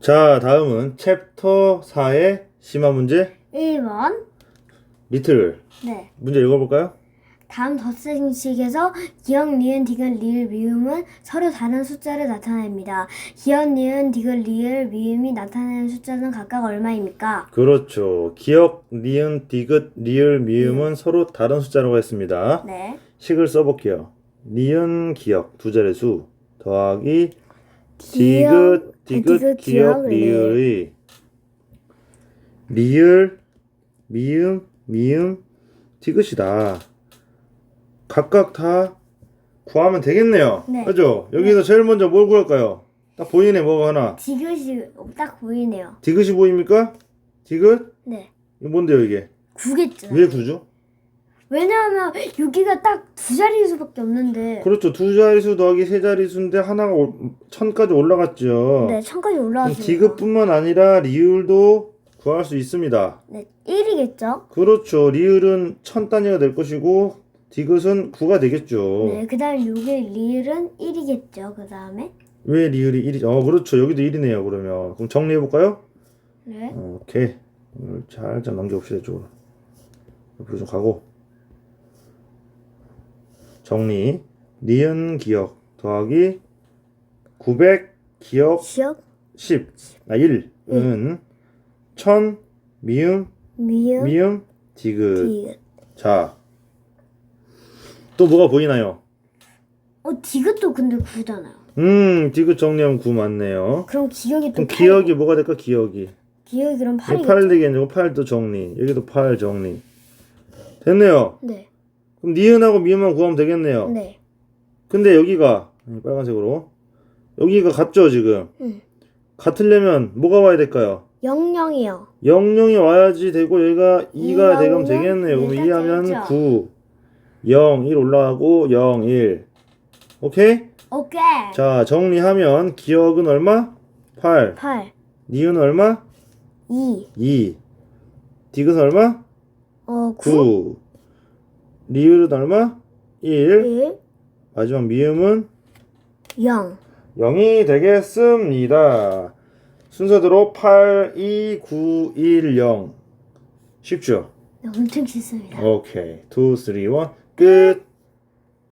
자, 다음은 챕터 4의 심화 문제 1번. 리틀 네. 문제 읽어볼까요? 다음 덧셈식에서 기억, 니은, 디귿, 리을, 미음은 서로 다른 숫자를 나타냅니다. 기억, 니은, 디귿, 리을, 미음이 나타내는 숫자는 각각 얼마입니까? 그렇죠. 기억, 니은, 디귿, 리을, 미음은 서로 다른 숫자라고 했습니다. 네. 식을 써볼게요. 니은, 기억 두 자릿수 더하기 디귿, 디귿, 기억, 기억, 리을의 리을, 미음, 미음, 디귿이다. 각각 다 구하면 되겠네요. 네. 그죠? 여기서 제일 먼저 뭘 구할까요? 딱 보이네, 뭐가 하나. 디귿이 딱 보이네요. 디귿이 보입니까? 디귿? 네. 이거 뭔데요, 이게? 구겠죠. 왜 구죠? 왜냐하면 여기가 딱 두 자릿수밖에 없는데. 그렇죠. 두 자릿수 더하기 세 자릿수인데 하나가 올- 천까지 올라갔죠. 네, 천까지 그럼 올라왔습니다. 디귿뿐만 아니라 리을도 구할 수 있습니다. 네, 1이겠죠? 그렇죠. 리을은 천 단위가 될 것이고 디귿은 9가 되겠죠. 네, 그 다음 여기 리을은 1이겠죠, 그 다음에. 왜 리을이 1이? 어, 그렇죠. 여기도 1이네요. 그러면 그럼 정리해 볼까요? 네. 어, 오케이. 이걸 살짝 넘겨봅시다 이쪽으로. 옆으로 좀 가고. 정리. 니은 기억 더하기 900 기억 기억, 10. 아, 1은 1000 미음 미음, 미음 디귿. 디귿. 자. 또 뭐가 보이나요? 어, 디귿도 근데 9잖아요. 음, 디귿 정리하면 9 맞네요. 그럼 기억이 또 그럼 8. 기억이 뭐가 될까? 기억이. 기억이 그럼 8이겠죠? 8 되겠네. 8도 정리. 여기도 8 정리. 됐네요. 네. 그럼 니은하고 미음만 구하면 되겠네요. 네. 근데 여기가 음, 빨간색으로 여기가 같죠 지금. 응. 같으려면 뭐가 와야 될까요? 00이요. 00이 와야지 되고 여기가 2가 이하고 되면 되겠네요. 그럼 일단 2 하면 되죠. 9, 0, 1 올라가고 0, 1. 오케이? 오케이. 자 정리하면 기억은 얼마? 8. 8, 니은 얼마? 2, 2. 디귿은 얼마? 어, 9, 9. 리을은 얼마? 1. 1, 마지막 미음은 0. 0이 되겠습니다. 순서대로 8, 2, 9, 1, 0. 쉽죠? 네, 엄청 쉽습니다. 오케이. 2, 3, 1. 끝.